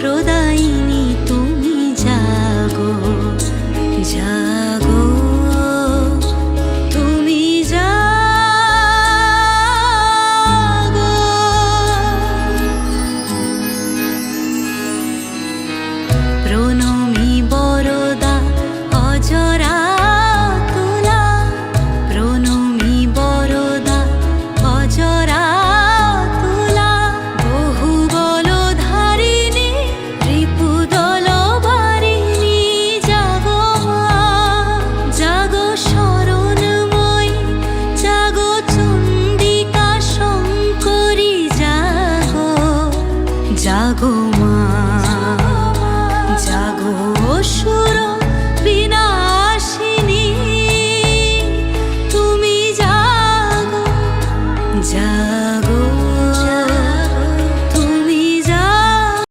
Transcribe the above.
প্রদায়িনী তুমি জাগো মা জাগো সুর বিনাশিনী। তুমি জাগো জাগো